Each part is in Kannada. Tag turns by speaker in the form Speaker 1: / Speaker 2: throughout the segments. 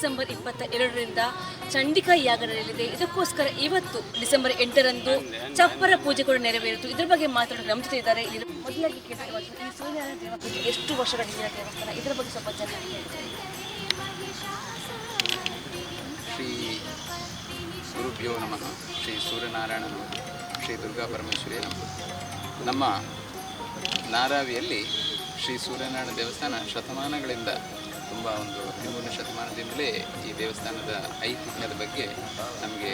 Speaker 1: ಡಿಸೆಂಬರ್ ಇಪ್ಪತ್ತ ಎರಡರಿಂದ ಚಂಡಿಕಾ ಯಾಗ ನಡೆಯಲಿದೆ ಇದಕ್ಕೋಸ್ಕರ ಇವತ್ತು ಡಿಸೆಂಬರ್ ಎಂಟರಂದು ಚಪ್ಪರ ಪೂಜೆ ಕೂಡ ನೆರವೇರಿತು. ಇದ್ರ ಬಗ್ಗೆ ಮಾತಾಡೋದು ನಮ್ಮ ಜೊತೆ ಇದ್ದಾರೆ. ಮೊದಲಾಗಿ ಕೇಳಿದ ಸೂರ್ಯನಾರಾಯಣ ಎಷ್ಟು ವರ್ಷಗಳ ಹಿಂದಿನ ದೇವಸ್ಥಾನ? ಇದರ ಬಗ್ಗೆ ಸ್ವಲ್ಪ
Speaker 2: ಶ್ರೀ ಗುರುಭ್ಯೋ ನಮಃ. ಶ್ರೀ ಸೂರ್ಯನಾರಾಯಣನು ಶ್ರೀ ದುರ್ಗಾ ಪರಮೇಶ್ವರಿ ನಮಃ. ನಮ್ಮ ನಾರಾವಿಯಲ್ಲಿ ಶ್ರೀ ಸೂರ್ಯನಾರಾಯಣ ದೇವಸ್ಥಾನ ಶತಮಾನಗಳಿಂದ ತುಂಬ ಒಂದು ಹದಿಮೂರನೇ ಶತಮಾನದಿಂದಲೇ ಈ ದೇವಸ್ಥಾನದ ಐತಿಹ್ಯದ ಬಗ್ಗೆ ನಮಗೆ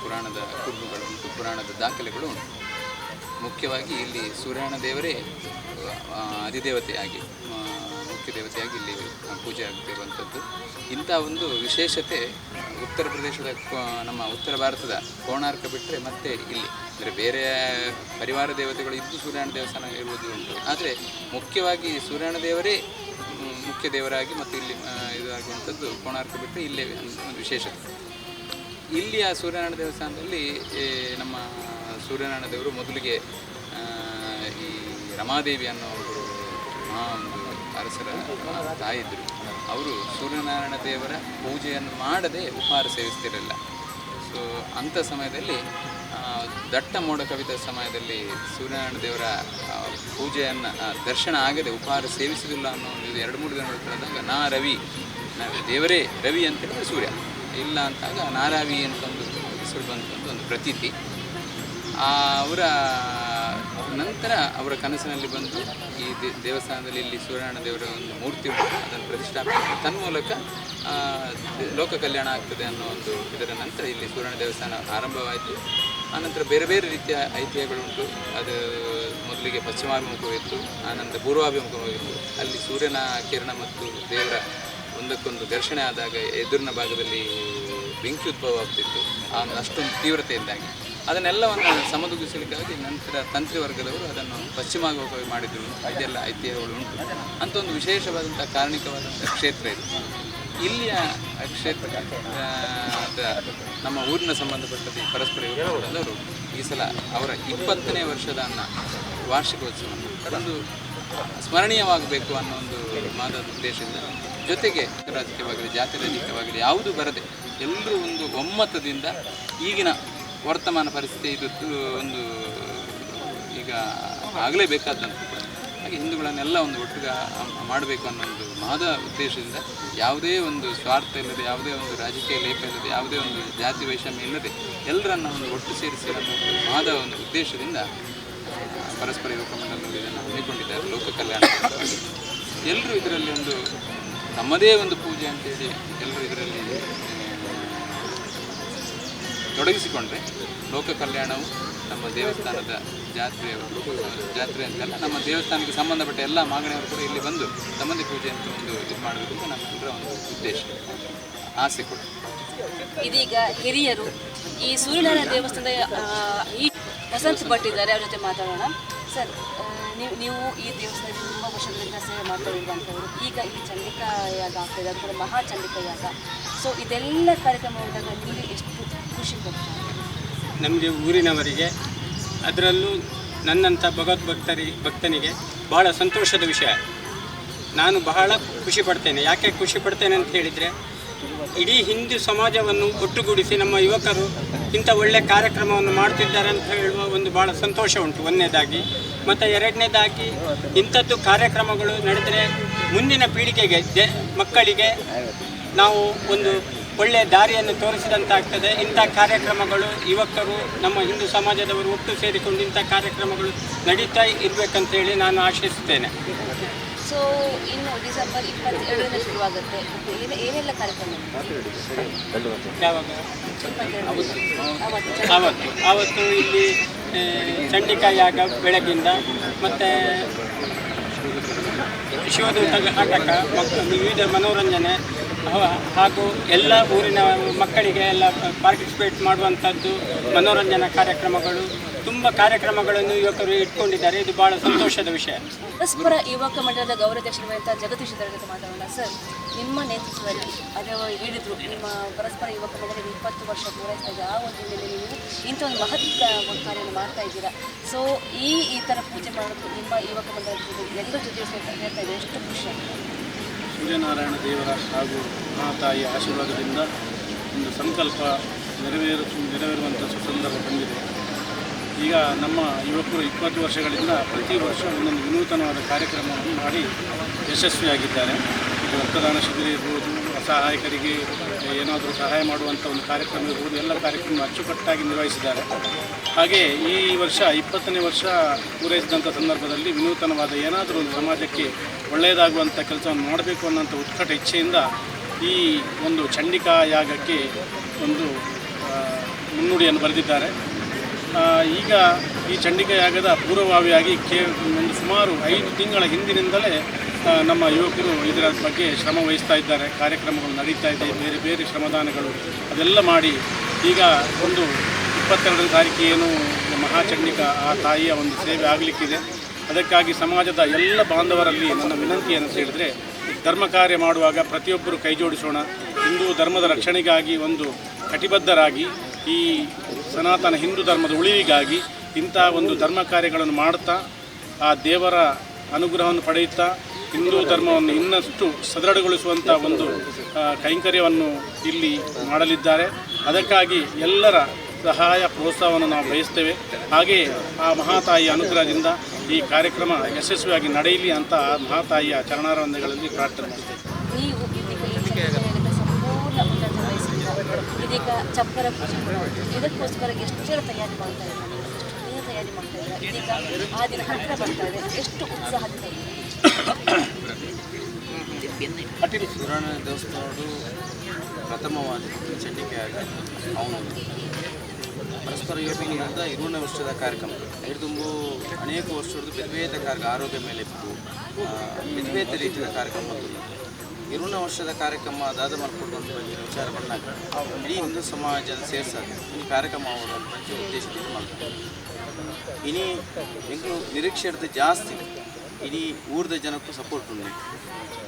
Speaker 2: ಪುರಾಣದ ಕುರುಹುಗಳು ಮತ್ತು ಪುರಾಣದ ದಾಖಲೆಗಳು ಮುಖ್ಯವಾಗಿ ಇಲ್ಲಿ ಸೂರ್ಯನ ದೇವರೇ ಅಧಿದೇವತೆಯಾಗಿ ಮುಖ್ಯ ದೇವತೆಯಾಗಿ ಇಲ್ಲಿ ಪೂಜೆ ಆಗ್ತಿರುವಂಥದ್ದು. ಇಂಥ ಒಂದು ವಿಶೇಷತೆ ಉತ್ತರ ಪ್ರದೇಶದ ನಮ್ಮ ಉತ್ತರ ಭಾರತದ ಕೋಣಾರ್ಕ ಬಿಟ್ಟರೆ ಮತ್ತೆ ಇಲ್ಲಿ. ಅಂದರೆ ಬೇರೆ ಪರಿವಾರ ದೇವತೆಗಳು ಇದ್ದು ಸೂರ್ಯನ ದೇವಸ್ಥಾನ ಇರುವುದು ಉಂಟು. ಆದರೆ ಮುಖ್ಯವಾಗಿ ಸೂರ್ಯನ ದೇವರೇ ಮುಖ್ಯ ದೇವರಾಗಿ ಮತ್ತು ಇಲ್ಲಿ ಇದು ಇದಾಗುವಂಥದ್ದು ಕೋಣಾರ್ಕ ಬಿಟ್ಟು ಇಲ್ಲೇ ಒಂದು ವಿಶೇಷತೆ. ಆ ಸೂರ್ಯನಾರಾಯಣ ದೇವಸ್ಥಾನದಲ್ಲಿ ನಮ್ಮ ಸೂರ್ಯನಾರಾಯಣ ದೇವರು ಮೊದಲಿಗೆ ಈ ರಮಾದೇವಿ ಅನ್ನೋ ಒಬ್ಬರು ಮಹಾ ಒಂದು ಅರಸರ ತಾಯಿದ್ರು. ಅವರು ಸೂರ್ಯನಾರಾಯಣ ದೇವರ ಪೂಜೆಯನ್ನು ಮಾಡದೆ ಉಪಹಾರ ಸೇವಿಸ್ತಿರಲಿಲ್ಲ. ಸೊ ಅಂಥ ಸಮಯದಲ್ಲಿ ದಟ್ಟ ಮೋಡ ಕವಿತ ಸಮಯದಲ್ಲಿ ಸೂರ್ಯನಾರಾಯಣ ದೇವರ ಪೂಜೆಯನ್ನು ದರ್ಶನ ಆಗದೆ ಉಪಹಾರ ಸೇವಿಸುವುದಿಲ್ಲ ಅನ್ನೋ ಒಂದು ಎರಡು ಮೂರು ದಿನಗಳು ಕಳೆದಾಗ ನಾ ರವಿ ದೇವರೇ ರವಿ ಅಂತ ಹೇಳಿದ್ರೆ ಸೂರ್ಯ. ಇಲ್ಲ ಅಂತಾಗ ನಾರಾವಿ ಅಂತ ಒಂದು ಹೆಸರು ಬಂತ ಒಂದು ಪ್ರತೀತಿ. ಅವರ ನಂತರ ಅವರ ಕನಸಿನಲ್ಲಿ ಬಂದು ಈ ದೇವಸ್ಥಾನದಲ್ಲಿ ಇಲ್ಲಿ ಸೂರ್ಯನಾರಾಯಣ ದೇವರ ಒಂದು ಮೂರ್ತಿ ಉಂಟು, ಅದನ್ನು ಪ್ರತಿಷ್ಠಾಪನೆ ತನ್ನ ತನ್ಮೂಲಕ ಲೋಕ ಕಲ್ಯಾಣ ಆಗ್ತದೆ ಅನ್ನೋ ಒಂದು ಇದರ ನಂತರ ಇಲ್ಲಿ ಸೂರ್ಯನ ದೇವಸ್ಥಾನ ಆರಂಭವಾಯಿತು. ಆನಂತರ ಬೇರೆ ಬೇರೆ ರೀತಿಯ ಐತಿಹ್ಯಗಳುಂಟು ಅದು ಮೊದಲಿಗೆ ಪಶ್ಚಿಮಾಭಿಮುಖವಿತ್ತು ಆನಂತರ ಪೂರ್ವಾಭಿಮುಖವಾಗಿತ್ತು. ಅಲ್ಲಿ ಸೂರ್ಯನ ಕಿರಣ ಮತ್ತು ದೇವರ ಒಂದಕ್ಕೊಂದು ಘರ್ಷಣೆ ಆದಾಗ ಎದುರಿನ ಭಾಗದಲ್ಲಿ ಬೆಂಕಿ ಉದ್ಭವ ಆಗ್ತಿತ್ತು ಆ, ಅಷ್ಟೊಂದು ತೀವ್ರತೆಯಿಂದಾಗಿ. ಅದನ್ನೆಲ್ಲವನ್ನು ಸಮದುಗಿಸಲಿಕ್ಕಾಗಿ ನಂತರ ತಂತ್ರಿ ವರ್ಗದವರು ಅದನ್ನು ಪಶ್ಚಿಮಾಭಿಮುಖವಾಗಿ ಮಾಡಿದ್ರು. ಇದೆಲ್ಲ ಐತಿಹ್ಯಗಳು ಉಂಟು. ಅಂತ ಒಂದು ವಿಶೇಷವಾದಂಥ ಕಾರಣಿಕವಾದಂಥ ಕ್ಷೇತ್ರ ಇದು. ಇಲ್ಲಿಯ ಕ್ಷೇತ್ರ ನಮ್ಮ ಊರಿನ ಸಂಬಂಧಪಟ್ಟದ್ದು ಪರಸ್ಪರ ಯುವಕರು ಈ ಸಲ ಅವರ ಇಪ್ಪತ್ತನೇ ವರ್ಷದ ವಾರ್ಷಿಕೋತ್ಸವ. ಅದೊಂದು ಒಂದು ಸ್ಮರಣೀಯವಾಗಬೇಕು ಅನ್ನೋ ಒಂದು ಮಾದದ ಉದ್ದೇಶದಿಂದ ಜೊತೆಗೆ ರಾಜಕೀಯವಾಗಲಿ ಜಾತಿ ರಾಜಕೀಯವಾಗಲಿ ಯಾವುದು ಬರದೆ ಎಲ್ಲರೂ ಒಂದು ಒಮ್ಮತದಿಂದ ಈಗಿನ ವರ್ತಮಾನ ಪರಿಸ್ಥಿತಿ ಇದು ಒಂದು ಈಗ ಆಗಲೇಬೇಕಾದಂತ ಹಾಗೆ ಹಿಂದೂಗಳನ್ನೆಲ್ಲ ಒಂದು ಒಟ್ಟಿಗೆ ಮಾಡಬೇಕು ಅನ್ನೋ ಒಂದು ಮಹದ ಉದ್ದೇಶದಿಂದ ಯಾವುದೇ ಒಂದು ಸ್ವಾರ್ಥ ಇಲ್ಲದೆ, ಯಾವುದೇ ಒಂದು ರಾಜಕೀಯ ಲೇಪ ಇಲ್ಲದೆ, ಯಾವುದೇ ಒಂದು ಜಾತಿ ವೈಷಮ್ಯ ಇಲ್ಲದೆ ಎಲ್ಲರನ್ನ ಒಂದು ಒಟ್ಟು ಸೇರಿಸಿ ಅನ್ನೋ ಒಂದು ಮಹದ ಒಂದು ಉದ್ದೇಶದಿಂದ ಪರಸ್ಪರ ಯುವಕ ಮಂಡಲದಲ್ಲಿ ಇದನ್ನು ಹಮ್ಮಿಕೊಂಡಿದ್ದಾರೆ. ಲೋಕ ಕಲ್ಯಾಣ ಎಲ್ಲರೂ ಇದರಲ್ಲಿ ಒಂದು ತಮ್ಮದೇ ಒಂದು ಪೂಜೆ ಅಂತೇಳಿ ಎಲ್ಲರೂ ಇದರಲ್ಲಿ ತೊಡಗಿಸಿಕೊಂಡ್ರೆ ಲೋಕ ಕಲ್ಯಾಣವು ನಮ್ಮ ದೇವಸ್ಥಾನದ ಜಾತ್ರೆಯ ಜಾತ್ರೆ ಅಂತಲ್ಲ, ನಮ್ಮ ದೇವಸ್ಥಾನಕ್ಕೆ ಸಂಬಂಧಪಟ್ಟ ಎಲ್ಲ ಮಾಗಣಿಯವರು ಕೂಡ ಇಲ್ಲಿ ಬಂದು ಸಂಬಂಧಿ ಪೂಜೆ ಅಂತ ಒಂದು ಇದು ಮಾಡಬೇಕು ನಮ್ಮೆಲ್ಲರ ಒಂದು ಉದ್ದೇಶ. ಆಸೆ ಕೂಡ.
Speaker 1: ಇದೀಗ ಹಿರಿಯರು ಈ ಸೂರ್ಯನಾರಾಯಣ ದೇವಸ್ಥಾನದ ಈ ವಸಂತ ಪಟ್ಟಿದ್ದಾರೆ ಅವ್ರ ಜೊತೆ ಮಾತಾಡೋಣ. ಸರ್ ನೀವು ನೀವು ಈ ದೇವಸ್ಥಾನದಲ್ಲಿ ತುಂಬ ವರ್ಷಗಳಿಂದ ಸೇವೆ ಮಾಡ್ತಾ ಇರುವಂಥವ್ರು ಈಗ ಈ ಚಂಡಿಕಾ ಯಾಗ ಆಗ್ತದೆ ಅದು ಕೂಡ ಮಹಾ ಚಂಡಿಕಾ ಯಾಗ ಸೊ ಇದೆಲ್ಲ ಕಾರ್ಯಕ್ರಮ ಹೋದಾಗ ಕೊಡ್ತಾರೆ
Speaker 3: ನಮಗೆ ಊರಿನವರಿಗೆ, ಅದರಲ್ಲೂ ನನ್ನಂಥ ಭಗವದ್ಭಕ್ತರಿ ಭಕ್ತನಿಗೆ ಬಹಳ ಸಂತೋಷದ ವಿಷಯ. ನಾನು ಬಹಳ ಖುಷಿ ಪಡ್ತೇನೆ. ಯಾಕೆ ಖುಷಿ ಪಡ್ತೇನೆ ಅಂತ ಹೇಳಿದರೆ, ಇಡೀ ಹಿಂದೂ ಸಮಾಜವನ್ನು ಒಟ್ಟುಗೂಡಿಸಿ ನಮ್ಮ ಯುವಕರು ಇಂಥ ಒಳ್ಳೆಯ ಕಾರ್ಯಕ್ರಮವನ್ನು ಮಾಡ್ತಿದ್ದಾರೆ ಅಂತ ಹೇಳುವ ಒಂದು ಭಾಳ ಸಂತೋಷ ಉಂಟು. ಒಂದನೇದಾಗಿ, ಮತ್ತು ಎರಡನೇದಾಗಿ, ಇಂಥದ್ದು ಕಾರ್ಯಕ್ರಮಗಳು ನಡೆದರೆ ಮುಂದಿನ ಪೀಳಿಗೆಗೆ ಮಕ್ಕಳಿಗೆ ನಾವು ಒಂದು ಒಳ್ಳೆಯ ದಾರಿಯನ್ನು ತೋರಿಸಿದಂತಾಗ್ತದೆ. ಇಂಥ ಕಾರ್ಯಕ್ರಮಗಳು ಯುವಕರು ನಮ್ಮ ಹಿಂದೂ ಸಮಾಜದವರು ಒಟ್ಟು ಸೇರಿಕೊಂಡು ಇಂಥ ಕಾರ್ಯಕ್ರಮಗಳು ನಡೀತಾ ಇರಬೇಕಂತೇಳಿ ನಾನು ಆಶಿಸುತ್ತೇನೆ.
Speaker 1: ಸೊ ಇನ್ನು ಡಿಸೆಂಬರ್ ಇಪ್ಪತ್ತೆರಡರಿಂದ ಶುರುವಾಗುತ್ತೆ. ಏನೇ ಏನೆಲ್ಲ ಕಾರ್ಯಕ್ರಮ
Speaker 3: ಯಾವಾಗ? ಆವತ್ತು ಆವತ್ತು ಇಲ್ಲಿ ಚಂಡಿಕಾ ಯಾಗ ಬೆಳಗಿಂದ ಮತ್ತು ಶಿವದೂತ ಆಟಕ ಮತ್ತು ವಿವಿಧ ಮನೋರಂಜನೆ ಹಾಗೂ ಎಲ್ಲ ಊರಿನ ಮಕ್ಕಳಿಗೆ ಎಲ್ಲ ಪಾರ್ಟಿಸಿಪೇಟ್ ಮಾಡುವಂಥದ್ದು, ಮನೋರಂಜನಾ ಕಾರ್ಯಕ್ರಮಗಳು, ತುಂಬ ಕಾರ್ಯಕ್ರಮಗಳನ್ನು ಯುವಕರು ಇಟ್ಕೊಂಡಿದ್ದಾರೆ. ಇದು ಬಹಳ ಸಂತೋಷದ ವಿಷಯ.
Speaker 1: ಪರಸ್ಪರ ಯುವಕ ಮಂಡಲದ ಗೌರವಾಧ್ಯಕ್ಷರಾದಂಥ ಜಗದೀಶ್ ಜೊತೆ ಮಾತಾಡೋಣ. ಸರ್, ನಿಮ್ಮ ನೇತೃತ್ವದಲ್ಲಿ ಅದೇ ಹೇಳಿದ್ರು, ನಿಮ್ಮ ಪರಸ್ಪರ ಯುವಕ ಮಂಡಲ ಇಪ್ಪತ್ತು ವರ್ಷ ಪೂರೈಸ್ತಾ ಇದೆ. ಆ ಒಂದು ಹಿನ್ನೆಲೆಯಲ್ಲಿ ನೀವು ಇಂಥ ಒಂದು ಮಹತ್ ಒಂದು ಕಾರ್ಯವನ್ನು ಮಾಡ್ತಾ ಇದ್ದೀರಾ? ಸೊ ಈ ಈ ಥರ ಪೂಜೆ ಮಾಡೋದು ನಿಮ್ಮ ಯುವಕ ಮಂಡಲದ ಜೊತೆ ಜೊತೆ ಹೇಳ್ತಾ ಇದೆ ಎಷ್ಟು ಖುಷಿ
Speaker 4: ಸೂರ್ಯನಾರಾಯಣ ದೇವರ ಹಾಗೂ ಮಹಾತಾಯಿಯ ಆಶೀರ್ವಾದದಿಂದ ಒಂದು ಸಂಕಲ್ಪ ನೆರವೇರು ನೆರವೇರುವಂಥ ಸುಸಂದರ್ಭ ಬಂದಿದೆ. ಈಗ ನಮ್ಮ ಯುವಕರು ಇಪ್ಪತ್ತು ವರ್ಷಗಳಿಂದ ಪ್ರತಿ ವರ್ಷ ಒಂದೊಂದು ವಿನೂತನವಾದ ಕಾರ್ಯಕ್ರಮವನ್ನು ಮಾಡಿ ಯಶಸ್ವಿಯಾಗಿದ್ದಾರೆ. ಇದು ರಕ್ತದಾನ ಶಿಬಿರ ಇರ್ಬೋದು, ಅಸಹಾಯಕರಿಗೆ ಏನಾದರೂ ಸಹಾಯ ಮಾಡುವಂಥ ಒಂದು ಕಾರ್ಯಕ್ರಮ ಇರ್ಬೋದು, ಎಲ್ಲ ಕಾರ್ಯಕ್ರಮ ಅಚ್ಚುಕಟ್ಟಾಗಿ ನಿರ್ವಹಿಸಿದ್ದಾರೆ. ಹಾಗೆ ಈ ವರ್ಷ ಇಪ್ಪತ್ತನೇ ವರ್ಷ ಪೂರೈಸಿದಂಥ ಸಂದರ್ಭದಲ್ಲಿ ವಿನೂತನವಾದ ಏನಾದರೂ ಒಂದು ಸಮಾಜಕ್ಕೆ ಒಳ್ಳೆಯದಾಗುವಂಥ ಕೆಲಸವನ್ನು ಮಾಡಬೇಕು ಅನ್ನೋಂಥ ಉತ್ಕಟ ಇಚ್ಛೆಯಿಂದ ಈ ಒಂದು ಚಂಡಿಕಾ ಯಾಗಕ್ಕೆ ಒಂದು ಮುನ್ನುಡಿಯನ್ನು ಬರೆದಿದ್ದಾರೆ. ಈಗ ಈ ಚಂಡಿಕಾ ಯಾಗದ ಪೂರ್ವಭಾವಿಯಾಗಿ ಕೇ, ಒಂದು ಸುಮಾರು ಐದು ತಿಂಗಳ ಹಿಂದಿನಿಂದಲೇ ನಮ್ಮ ಯುವಕರು ಇದರ ಬಗ್ಗೆ ಶ್ರಮ ವಹಿಸ್ತಾ ಇದ್ದಾರೆ. ಕಾರ್ಯಕ್ರಮಗಳು ನಡೀತಾ ಇದೆ, ಬೇರೆ ಬೇರೆ ಶ್ರಮದಾನಗಳು ಅದೆಲ್ಲ ಮಾಡಿ ಈಗ ಒಂದು ಇಪ್ಪತ್ತೆರಡನೇ ತಾರೀಕು ಏನು ಮಹಾಚಂಡಿಕಾ ಆ ತಾಯಿಯ ಒಂದು ಸೇವೆ ಆಗಲಿಕ್ಕಿದೆ. ಅದಕ್ಕಾಗಿ ಸಮಾಜದ ಎಲ್ಲ ಬಾಂಧವರಲ್ಲಿ ನನ್ನ ವಿನಂತಿ ಏನು ಹೇಳಿದರೆ ಧರ್ಮ ಕಾರ್ಯ ಮಾಡುವಾಗ ಪ್ರತಿಯೊಬ್ಬರು ಕೈ ಜೋಡಿಸೋಣ. ಹಿಂದೂ ಧರ್ಮದ ರಕ್ಷಣೆಗಾಗಿ ಒಂದು ಕಟಿಬದ್ಧರಾಗಿ, ಈ ಸನಾತನ ಹಿಂದೂ ಧರ್ಮದ ಉಳಿವಿಗಾಗಿ ಇಂಥ ಒಂದು ಧರ್ಮ ಕಾರ್ಯಗಳನ್ನು ಮಾಡುತ್ತಾ ಆ ದೇವರ ಅನುಗ್ರಹವನ್ನು ಪಡೆಯುತ್ತಾ, ಹಿಂದೂ ಧರ್ಮವನ್ನು ಇನ್ನಷ್ಟು ಸದೃಢಗೊಳಿಸುವಂಥ ಒಂದು ಕೈಂಕರ್ಯವನ್ನು ಇಲ್ಲಿ ಮಾಡಲಿದ್ದಾರೆ. ಅದಕ್ಕಾಗಿ ಎಲ್ಲರ ಸಹಾಯ, ಪ್ರೋತ್ಸಾಹವನ್ನು ನಾವು ಬಯಸ್ತೇವೆ. ಹಾಗೆಯೇ ಆ ಮಹಾತಾಯಿಯ ಅನುಗ್ರಹದಿಂದ ಈ ಕಾರ್ಯಕ್ರಮ ಯಶಸ್ವಿಯಾಗಿ ನಡೆಯಲಿ ಅಂತ ಮಹಾತಾಯಿಯ ಚರಣಾರಂಭಗಳಲ್ಲಿ ಪ್ರಾರ್ಥನೆ ಮಾಡ್ತೇವೆ.
Speaker 1: ಇದೀಗ ಚಪ್ಪರ ಪೂಜೆ. ಇದಕ್ಕೋಸ್ಕರ ಎಷ್ಟು ಜನ ತಯಾರಿ ಮಾಡ್ತಾ ಇದ್ದಾರೆ? ನೀವು ಎಷ್ಟು ದಿನ ತಯಾರಿ ಮಾಡ್ತಾ ಇದ್ದೀರಾ? ಇದೀಗ ಆ ದಿನ ಹತ್ತಿರ ಬರ್ತಾ ಇದೆ. ಎಷ್ಟು ಉತ್ಸಾಹದಿಂದ ಇದೆ?
Speaker 5: ಪುರಾಣ ದೇವಸ್ಥಾನಗಳು ಪ್ರಥಮವಾದ ಚಂಡಿಕೆಯಾಗ ಅವನು ಪರಸ್ಪರ ಯೋಜನೆಯಿಂದ ಇರುವನ ವರ್ಷದ ಕಾರ್ಯಕ್ರಮ. ಹಿಡಿದುಂಬು ಅನೇಕ ವರ್ಷದ ಬೇರೆ ಕಾರ್ಯ, ಆರೋಗ್ಯ ಮೇಲೆ ಇತ್ತು. ಬೇರೆ ರೀತಿಯ ಕಾರ್ಯಕ್ರಮ ಅಂತ ಇರುವನ ವರ್ಷದ ಕಾರ್ಯಕ್ರಮ ಅದಾದ ಮಾಡ್ಕೊಂಡು ಅಂತ ಬಂದಿರೋ ವಿಚಾರ ಬಂದಾಗ, ಇಡೀ ಹಿಂದೂ ಸಮಾಜದ ಸೇರ್ಸಾಗ ಈ ಕಾರ್ಯಕ್ರಮ ಮಾಡೋದು ಅಂತ ಉದ್ದೇಶದಿಂದ ಮಾಡ್ತಾರೆ ಇನಿ ಎಂಕು ನಿರೀಕ್ಷೆ ಜಾಸ್ತಿ, ಇಡೀ ಊರ್ದ ಜನಕ್ಕೂ ಸಪೋರ್ಟ್ ಉಂಟು.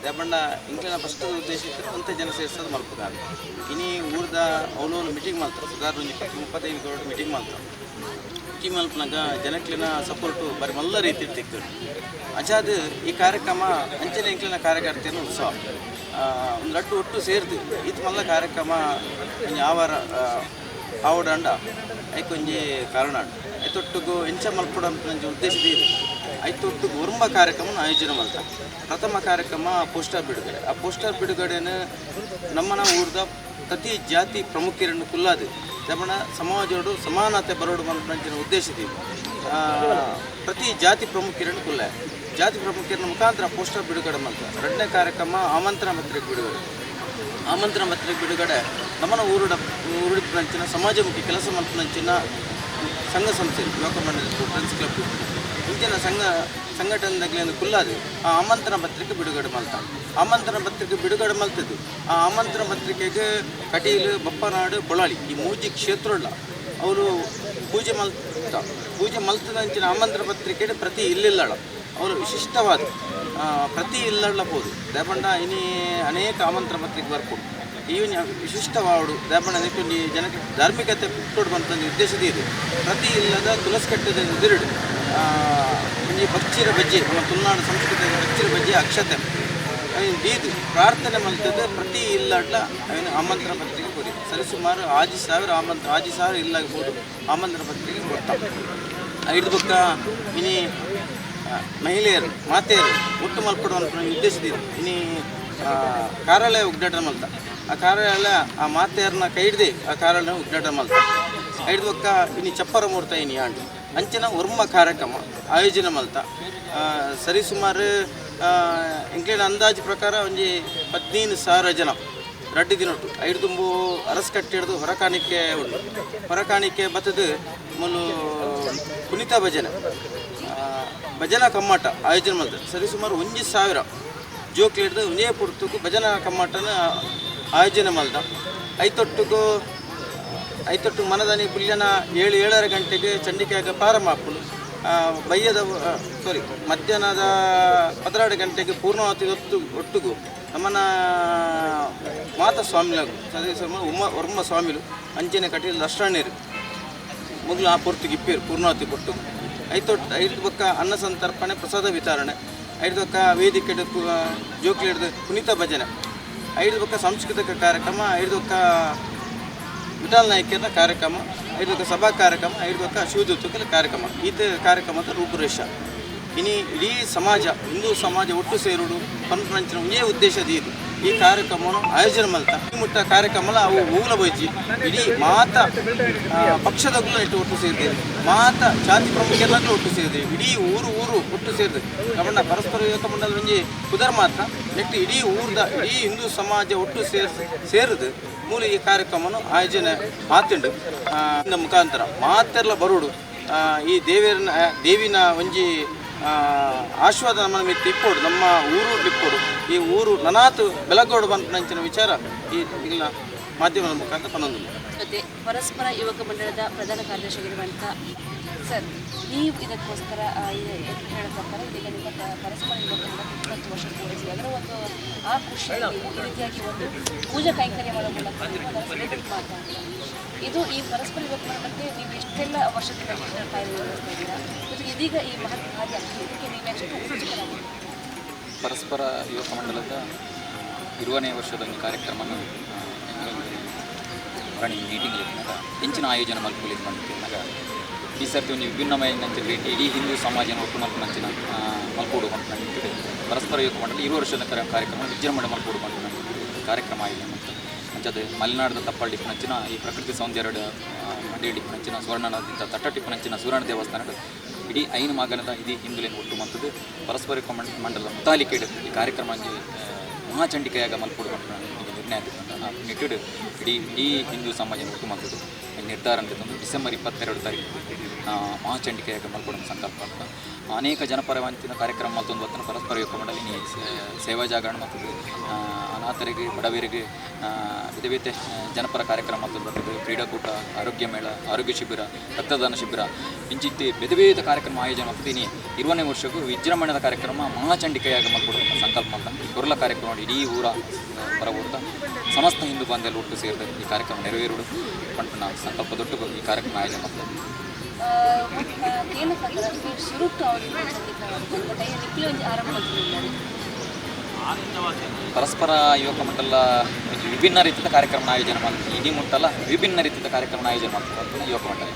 Speaker 5: ಯಾಪಂಡ ಇಂಕ್ಲಿನ ಫಸ್ಟ್ ಉದ್ದೇಶ ಇತ್ತು ಅಂಥ ಜನ ಸೇರಿಸೋದು ಮಲ್ಪದಾಗ ಇನಿ ಊರ್ದ ಅವನವನು ಮೀಟಿಂಗ್ ಮಾಡ್ತಾರೆ. ಸುಧಾರ್ ಒಂದು ಮುಪ್ಪತ್ತೈದು ಕೋಟಿ ಮೀಟಿಂಗ್ ಮಾಡ್ತಾರೆ. ಮೀಟಿಂಗ್ ಮಲ್ಪನಾಗ ಜನಕ್ಲಿನ ಸಪೋರ್ಟು ಬರೀ ಮಲ್ಲ ರೀತಿ ಇರ್ತಿತ್ತು. ಅಜಾದ್ ಈ ಕಾರ್ಯಕ್ರಮ ಅಂಚನೆ ಇಂಕ್ಲಿನ ಕಾರ್ಯಕರ್ತೆಯನ್ನು ಉತ್ಸವ. ಒಂದು ಲಟ್ಟು ಒಟ್ಟು ಸೇರ್ದು ಇದು ಮಲ್ಲ ಕಾರ್ಯಕ್ರಮ ಆವಾರ ಆವಡಂಡ ಐಕೊಂಜಿ ಕಾರಣ ಐತೊಟ್ಟಿಗೂ ಎಂಚ ಮಲ್ಪಡ ನಂಜಿ ಕಾರ್ಯಕ್ರಮನ ಒರ್ಮ ಕಾರ್ಯಕ್ರಮ ಆಯೋಜನೆ ಮಾಡ್ತ ಪ್ರಥಮ ಕಾರ್ಯಕ್ರಮ ಪೋಸ್ಟರ್ ಬಿಡುಗಡೆ. ಆ ಪೋಸ್ಟರ್ ಬಿಡುಗಡೆನ ನಮ್ಮನ ಊರ್ದ ಪ್ರತಿ ಜಾತಿ ಪ್ರಮುಖರನ್ನು ಕುಲ್ಲಾದಿ ನಮ್ಮನ ಸಮಾಜೋಡು ಸಮಾನತೆ ಬರೋಡು ಮಂಜಿನ ಉದ್ದೇಶದಿಂದ ಪ್ರತಿ ಜಾತಿ ಪ್ರಮುಖರನ್ನು ಕುಲ್ಲ ಜಾತಿ ಪ್ರಮುಖರ ಮುಖಾಂತರ ಪೋಸ್ಟರ್ ಬಿಡುಗಡೆ ಮಾಡ್ತಾರೆ. ಎರಡನೇ ಕಾರ್ಯಕ್ರಮ ಆಮಂತ್ರಣ ಪತ್ರಿಕೆ ಬಿಡುಗಡೆ. ಆಮಂತ್ರಣ ಪತ್ರಿಕೆ ಬಿಡುಗಡೆ ನಮ್ಮನ ಊರುಡ ಊರುಡಿಪಿನಂಚಿನ ಸಮಾಜಮುಖಿ ಕೆಲಸ ಮಲ್ಪನಂಚಿನ ಸಂಘ ಸಂಸ್ಥೆ ಯುವಕ ಮಂಡಳಿ ಫ್ರೆಂಡ್ಸ್ ಕ್ಲಬ್ ಇಂಚಿನ ಸಂಘ ಸಂಘಟನೆಗಳನ್ನು ಕುಲ್ಲಾದು ಆ ಆಮಂತ್ರಣ ಪತ್ರಿಕೆ ಬಿಡುಗಡೆ ಮಾಡ್ತಾರೆ. ಆಮಂತ್ರಣ ಪತ್ರಿಕೆ ಬಿಡುಗಡೆ ಮಲ್ತದ್ದು ಆ ಆಮಂತ್ರಣ ಪತ್ರಿಕೆಗೆ ಕಟೀಲು, ಬಪ್ಪನಾಡು ಕೊಳಾಳಿ ಈ ಮೂಜಿ ಕ್ಷೇತ್ರಲ್ಲ ಅವರು ಪೂಜೆ ಮಲ್ತ ಪೂಜೆ ಮಲ್ತದಂಚಿನ ಆಮಂತ್ರಣ ಪತ್ರಿಕೆ ಪ್ರತಿ ಇಲ್ಲಿಲ್ಲಳ ಅವರು ವಿಶಿಷ್ಟವಾದ ಪ್ರತಿ ಪೋದು ದೇಪಂಡ ಇನಿ ಅನೇಕ ಆಮಂತ್ರಣ ಪತ್ರಿಕೆ ಬರ್ಕೊಂಡು. ಈ ವಿಶಿಷ್ಟವಾಡು ದಯಪಂಡ ಅದಕ್ಕೊಂದು ಜನಕ್ಕೆ ಧಾರ್ಮಿಕತೆ ಕೊಡುವಂಥ ಬಂತ ಉದ್ದೇಶದ ಇದೆ. ಪ್ರತಿ ಇಲ್ಲದ ತುಳಸಿ ಕಟ್ಟದ ಈ ಬಚ್ಚಿರ ಬಜ್ಜಿ, ನಮ್ಮ ತುಳುನಾಡು ಸಂಸ್ಕೃತಿ ಬಚ್ಚಿರ ಬಜ್ಜಿ ಅಕ್ಷತೆ. ಅವನು ಬೀದಿ, ಪ್ರಾರ್ಥನೆ ಮಲ್ತದ್ದು ಪ್ರತಿ ಇಲ್ಲಾಡ್ಲ ಅವನು ಆಮಂತ್ರಣ ಪತ್ರಿಕೆ ಕೊರಿ ಸರಿಸುಮಾರು ಆಜಿ ಸಾವಿರ ಆಮಂತ್ರ, ಆಜಿ ಸಾವಿರ ಇಲ್ಲಾಗ್ಬೋದು, ಆಮಂತ್ರಣ ಪತ್ರಿಕೆ ಕೊಡ್ತಾರೆ ಐದು ಪಕ್ಕ ಇನಿ ಮಹಿಳೆಯರು, ಮಾತೆಯರು, ಒಟ್ಟು ಮಲ್ಪಡುವಂಥ ಉದ್ದೇಶದಿಂದ ಇನಿ ಕಾರ್ಯಾಲಯ ಉದ್ಘಾಟನೆ ಮಲ್ತ ಆ ಕಾರ್ಯಾಲಯ, ಆ ಮಾತೆಯರನ್ನ ಕೈ ಹಿಡ್ದು ಆ ಕಾರ್ಯಾಲಯ ಉದ್ಘಾಟನೆ ಮಲ್ತ ಐದು ಪಕ್ಕ ಇನಿ ಚಪ್ಪರ ಮೂರ್ತ ಇನಿ ಆಂಡು ಅಂಚಿನ ಉರ್ಮ ಕಾರ್ಯಕ್ರಮ, ಆಯೋಜನೆ ಮಲ್ತ ಸರಿ ಸರಿಸುಮಾರು ಇಂಕ್ಲಿನ ಅಂದಾಜು ಪ್ರಕಾರ ಒಂಜಿ ಹದಿನೈದು ಸಾವಿರ ಜನ. ರಡ್ಡಿ ದಿನೊಟ್ಟು ಐದು ತುಂಬು ಅರಸ್ ಕಟ್ಟಿ ಹಿಡಿದು ಹೊರಕಾಣಿಕೆ ಉಂಟು. ಹೊರಕಾಣಿಕೆ ಬತ್ತದು ಮುಲು ಕುಣಿತ ಭಜನೆ. ಭಜನಾ ಕಮ್ಮಾಟ ಆಯೋಜನೆ ಮಾಡ್ತಾರೆ. ಸರಿಸುಮಾರು ಒಂಜಿ ಸಾವಿರ. ಜೋಕ್ಲಿ ಹಿಡಿದು ಒಂದೇ ಭಜನಾ ಕಮ್ಮಾಟನ ಆಯೋಜನೆ ಮಾಡ್ದ ಐತೊಟ್ಟಿಗೂ ಐತೊಟ್ಟು ಮನದನಿ ಪುಲ್ಯನ ಏಳು ಏಳರ ಗಂಟೆಗೆ ಚಂಡಿಕೆಯಾಗ ಪ್ರಾರಂಭ ಬಯ್ಯದ ಸಾರಿ ಮಧ್ಯಾಹ್ನದ ಹದಿನಾರು ಗಂಟೆಗೆ ಪೂರ್ಣಾವತಿ ಹೊತ್ತು, ಒಟ್ಟಿಗೂ ನಮ್ಮನ ಮಾತ ಸ್ವಾಮಿಲಾಗು. ಸಮ ಉಮ್ಮ ವರ್ಮ ಸ್ವಾಮಿಲು ಅಂಚನೆ ಕಟ್ಟಿದ ಲಷ್ಟಣ್ಣೀರು ಮೊದಲು ಆ ಪೊರ್ತಿಗೆ ಇಪ್ಪೇರು, ಪೂರ್ಣಾವತಿ ಕೊಟ್ಟು ಐತೊಟ್ಟು, ಐದು ಪಕ್ಕ ಅನ್ನ ಸಂತರ್ಪಣೆ, ಪ್ರಸಾದ ವಿತರಣೆ. ಐದು ಪಕ್ಕ ವೇದಿಕೆ ಜೋಕ್ಲಿ ಹಿಡಿದು ಕುಣಿತ ಭಜನೆ. ಐದು ಪಕ್ಕ ಸಾಂಸ್ಕೃತಿಕ ಕಾರ್ಯಕ್ರಮ, ಐದು ಪಕ್ಕ ವಿಠಲ್ ನಾಯ್ಕರ ಕಾರ್ಯಕ್ರಮ ಐದು ಸಭಾ ಕಾರ್ಯಕ್ರಮ ಐದು ಶಿವದೂತಕಲ ಕಾರ್ಯಕ್ರಮ. ಈತ ಕಾರ್ಯಕ್ರಮದ ರೂಪುರೇಷ. ಇನಿ ಇಡೀ ಸಮಾಜ, ಹಿಂದೂ ಸಮಾಜ ಒಟ್ಟು ಸೇರುವುದು ಪಂಚನ ಒಂದೇ ಉದ್ದೇಶದ ಇದು. ಈ ಕಾರ್ಯಕ್ರಮವನ್ನು ಆಯೋಜನೆ ಮಾಡ್ತಾ ಈ ಮುಟ್ಟ ಕಾರ್ಯಕ್ರಮ ಅವು ಮೂಲ ಬೈಜಿ ಇಡೀ ಮಾತ ಪಕ್ಷದ ಪಕ್ಷದಗಳು ಇಟ್ಟು ಒಟ್ಟು ಸೇರಿದೆ. ಮಾತ, ಜಾತಿ ಪ್ರಮುಖರೆಲ್ಲರೂ ಒಟ್ಟು ಸೇರಿದೆ. ಇಡೀ ಊರು ಊರು ಒಟ್ಟು ಸೇರಿದೆ. ಗಮನ ಪರಸ್ಪರ ಯುವಕ ಮಂಡಲ ಒಂಜಿ ಕುದರ್ ಮಾತ್ರ. ನೆಟ್ಟು ಇಡೀ ಊರ್ದ, ಇಡೀ ಹಿಂದೂ ಸಮಾಜ ಒಟ್ಟು ಸೇರ್, ಸೇರಿದು ಮೂಲ ಈ ಕಾರ್ಯಕ್ರಮವನ್ನು ಆಯೋಜನೆ ಮಾತುಂಡು ಮುಖಾಂತರ ಮಾತೆಲ್ಲ ಬರೋಡು. ಈ ದೇವಿಯರನ್ನ ದೇವಿನ ಒಂಜಿ ಆಶೀರ್ವಾದ ನಮ್ಮ ಮಿತ್ತು ನಮ್ಮ ಊರು ಇಪ್ಪೋಡು ಈ ಊರು ನನಾತು ಬೆಲಗೋಡು ಬಂತು ನಂಚಿನ ವಿಚಾರ ಈ ಇಲ್ಲ ಮಾಧ್ಯಮದ ಮುಖಾಂತರ ಪನ್ನೊಂದು
Speaker 1: ಜೊತೆ ಪರಸ್ಪರ ಯುವಕ ಮಂಡಳದ ಪ್ರಧಾನ ಕಾರ್ಯದರ್ಶಿಯಾಗಿರುವಂಥ ಸರ್, ನೀವು ಇದಕ್ಕೋಸ್ಕರ ಹೇಳೋ ಪ್ರಕಾರ ಇದೀಗ ನಿಮ್ಮ ಪರಸ್ಪರ ಯುವಕ ಇಪ್ಪತ್ತು ವರ್ಷ ಪೂರೈಸಿ ಅದರ ಒಂದು, ಆ ಖುಷಿಯಲ್ಲಿ ಈ ರೀತಿಯಾಗಿ ಒಂದು ಪೂಜಾ ಕೈಂಕರ್ಯ ಮಾಡೋ ಮೂಲಕ. ಇದು ಈ ಪರಸ್ಪರ ಯುವಕ ಮಂಡಳಕ್ಕೆ ನೀವು ಎಷ್ಟೆಲ್ಲ ವರ್ಷದಿಂದ ಕಾರ್ಯನಿರ್ವಹಿಸ್ತಾ ಇದ್ದೀರಾ ಜೊತೆಗೆ ಇದೀಗ ಈ ಮಹತ್ ಕಾರ್ಯ ಇದಕ್ಕೆ ನೀವು ಎಷ್ಟು
Speaker 6: ಪರಸ್ಪರ ಯುವಕ ಮಂಡಲದ ಇರುವನೇ ವರ್ಷದ ಒಂದು ಕಾರ್ಯಕ್ರಮವನ್ನು ಪ್ರಾಣಿ ಮೀಟಿಂಗ್ ಇದ್ದಾಗ ಹೆಂಚಿನ ಆಯೋಜನೆ ಮಲ್ಪೊಲಿದ್ದು ಬಂದಿದ್ದಾಗ ಈ ಸರ್ತಿ ಒಂದು ವಿಭಿನ್ನಮಯಂತ ರೀತಿ ಇಡೀ ಹಿಂದೂ ಸಮಾಜನ ಒಟ್ಟು ಮಲ್ಪನಂಚಿನ ಮಲ್ಪೋಡು ಬಂತು ಪರಸ್ಪರ ಯುವಕ ಮಂಡಳಿ ಇರು ವರ್ಷದ ಕರ- ಕಾರ್ಯಕ್ರಮ ವಿಜೃಂಭಣೆ ಮಲ್ಪೋಡು ಬಂತು ಕಾರ್ಯಕ್ರಮ ಆಗಿದೆ ಮತ್ತು ಅಂಚದ ಮಲೆನಾಡದ ತಪ್ಪಳ್ಳಿಪ್ಪನಂಚಿನ ಈ ಪ್ರಕೃತಿ ಸೌಂದರ್ಯದ ಮಂಡಿಡಿಪ್ಪನಂಚಿನ ಸ್ವರ್ಣನದಿಂದ ತಟ್ಟಟಿಪ್ಪನಂಚಿನ ಸುವರ್ಣ ದೇವಸ್ಥಾನ ಇಡೀ ಐನು ಮಗನದ ಇಡೀ ಹಿಂದುಲಿನ ಒಟ್ಟು ಮಂತದ್ದು ಪರಸ್ಪರ ಮಂಡ- ಮಂಡಲ ಮುತಾಲಿಕೆಡ್ ಈ ಕಾರ್ಯಕ್ರಮ ಮಹಾಚಂಡಿಕೆಯಾಗ ಮಲ್ಪೋಡು ಬಂತು ನಿರ್ಣಯ ಆಗುತ್ತೆ ನಿಟ್ಟಿಡು ಇಡೀ ಇಡೀ ಹಿಂದೂ ಸಮಾಜ ಒಟ್ಟು ಮಕ್ಕಳು ನಿರ್ಧಾರ ಅಂತ ತಂದು ಡಿಸೆಂಬರ್ ಇಪ್ಪತ್ತೆರಡು ತಾರೀಕು ಆ, ಮಲ್ಕೊಡೋ ಸಂಕಲ್ಪ ಅಂತ. ಅನೇಕ ಜನಪರವಂತಿನ ಕಾರ್ಯಕ್ರಮ ಮತ್ತೊಂದು ಹೊತ್ತನ್ನು ಪರಸ್ಪರ ಯುವಕ ಮಂಡಳಿ ಸೇವಾ ಜಾಗರಣ ಮತ್ತು ಅನಾಥರಿಗೆ ಬಡವರಿಗೆ ವಿಧ ವಿಧ ಜನಪರ ಕಾರ್ಯಕ್ರಮ ಮತ್ತೊಂದು ಬರ್ತದೆ ಕ್ರೀಡಾಕೂಟ ಆರೋಗ್ಯ ಮೇಳ ಆರೋಗ್ಯ ಶಿಬಿರ ರಕ್ತದಾನ ಶಿಬಿರ ಇಂಚಿತ್ತಿ ವಿಧ ವಿಧ ಕಾರ್ಯಕ್ರಮ ಆಯೋಜನೆ ಮಾಡ್ತೀನಿ ಇರುವನೇ ವರ್ಷಕ್ಕೂ ವಿಜೃಂಭಣೆಯ ಕಾರ್ಯಕ್ರಮ ಮಹಾಚಂಡಿಕೆಯಾಗ ಮಲ್ಕೊಡೋ ಸಂಕಲ್ಪ ಅಂತ. ಕೊರಲ ಕಾರ್ಯಕ್ರಮ ಇಡೀ ಊರ ಹೊರ ಊರ್ದ ಸಮಸ್ತ ಹಿಂದೂ ಬಾಂಧವ್ಯ ಒಟ್ಟು ಸೇರಿದ ಈ ಕಾರ್ಯಕ್ರಮ ನೆರವೇರುವುದು. ಪಂಟು ನಾವು ಸಂಕಲ್ಪ ದೊಡ್ಡ ಈ ಕಾರ್ಯಕ್ರಮ ಆಯೋಜನೆ
Speaker 1: ಮಾಡ್ತಾರೆ
Speaker 6: ಪರಸ್ಪರ ಯುವಕ ಮಂಡಲ ವಿಭಿನ್ನ ರೀತಿಯ ಕಾರ್ಯಕ್ರಮ ಆಯೋಜನೆ ಮಾಡ್ತಾರೆ ಇಡೀ ಮುಟ್ಟಲ್ಲ ವಿಭಿನ್ನ ರೀತಿಯ ಕಾರ್ಯಕ್ರಮ ಆಯೋಜನೆ ಮಾಡ್ತಾರೆ ಯುವಕ ಮಂಡಲ.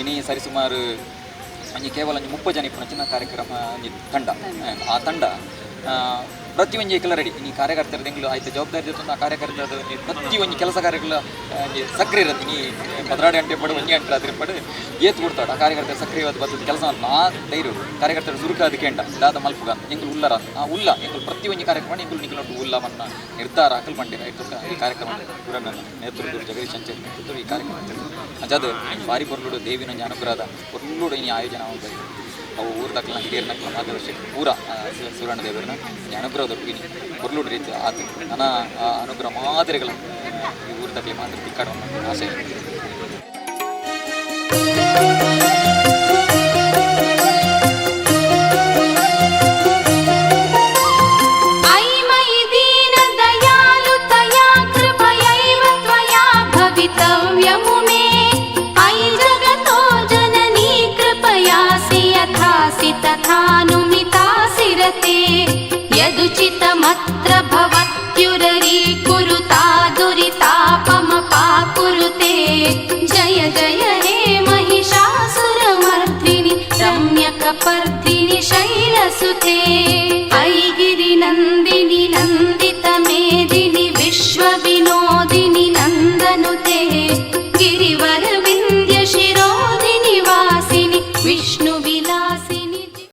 Speaker 6: ಇನ್ನು ಸರಿಸುಮಾರು ಕೇವಲ ಮುಪ್ಪ ಜನ ಇಪ್ಪನ ಕಾರ್ಯಕ್ರಮ ಒಂಜಿ ತಂಡ. ಆ ತಂಡ ಆ, ಪ್ರತಿ ಒಂಜಿ ಏಕಲ ರೆಡಿ ಈ ಕಾರ್ಯಕರ್ತರ ತಿಂಗಳು ಆಯ್ತು ಜವಾಬ್ದಾರಿ ಇರ್ತದೆ ಆ ಪ್ರತಿ ಒಂಜಿ ಕೆಲಸ ಕಾರ್ಯಗಳ ಸಕ್ರಿಯ ಇರುತ್ತೆ. ನೀ ಪದರಾಡು ಗಂಟೆ ಪಡು ಒಂಜಿ ಗಂಟೆ ಅದ್ರ ಪಡು ಏತ್ ಬಿಡ್ತಾಡ ಆ ಕಾರ್ಯಕರ್ತರ ಸಕ್ರಿಯವಾದ ಬರ್ತದೆ ಕೆಲಸ ನಾ ಆ ಧೈರ್ಯ ಕಾರ್ಯಕರ್ತರ ಸುರುಕ ಅದಕ್ಕೆ ಎಂಡ ದಾದ ಮಲ್ಪುಗ ಅಂತ ಎಂಕುಲು ಉಲ್ಲರ ಅಂತ. ಆ ಉಲ್ಲ ಎಂಕುಲು ಪ್ರತಿ ಒಂಜಿ ಕಾರ್ಯಕ್ರಮ ನಿಖಿಲ್ ನಿಖಿಲೊಟ್ಟು ಉಲ್ಲವನ್ನ ನಿರ್ಧಾರ ಹಾಕಲ್ ಇರ್ತಕ್ಕ ಈ ಕಾರ್ಯಕ್ರಮ ನೇತೃತ್ವ ಜಗದೀಶ್ ಅಂಚೆ ಈ ಕಾರ್ಯಕ್ರಮ ಅಜಾದ ಬಾರಿ ಬರ್ಲುಡು ದೇವಿನ ಅನುಗ್ರಹದ ಬರ್ಲುಡು ಈ ಆಯೋಜನೆ ಅವು ಊರ ದಕ್ಕಲ ಹಿರಿಯರ ನಕ್ಕಲ ಮಾರ್ಗದರ್ಶಕ ಪೂರ ಸುವರ್ಣ ದೇವರನ್ನ ಈ ಅನುಗ್ರಹದೊಟ್ಟಿಗೆ ಬರ್ಲುಡು ರೀತಿ ಆತ ನನ್ನ ಆ ಅನುಗ್ರಹ ಮಾದರಿಗಳ ಈ ಊರ ದಕ್ಕಲಿ ಮಾತ್ರ ತಿಕ್ಕಾಡುವ ಆಸೆ